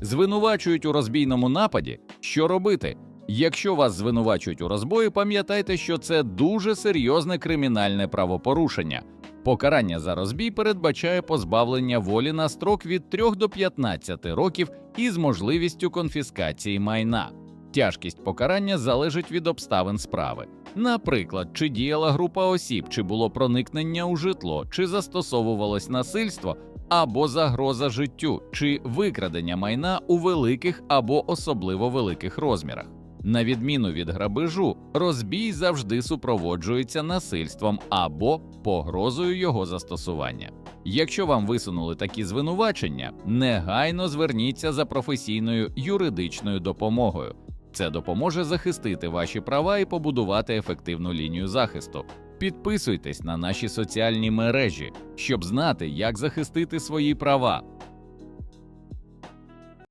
Звинувачують у розбійному нападі. Що робити? Якщо вас звинувачують у розбої, пам'ятайте, що це дуже серйозне кримінальне правопорушення. Покарання за розбій передбачає позбавлення волі на строк від 3 до 15 років із можливістю конфіскації майна. Тяжкість покарання залежить від обставин справи. Наприклад, чи діяла група осіб, чи було проникнення у житло, чи застосовувалось насильство або загроза життю, чи викрадення майна у великих або особливо великих розмірах. На відміну від грабежу, розбій завжди супроводжується насильством або погрозою його застосування. Якщо вам висунули такі звинувачення, негайно зверніться за професійною юридичною допомогою. Це допоможе захистити ваші права і побудувати ефективну лінію захисту. Підписуйтесь на наші соціальні мережі, щоб знати, як захистити свої права.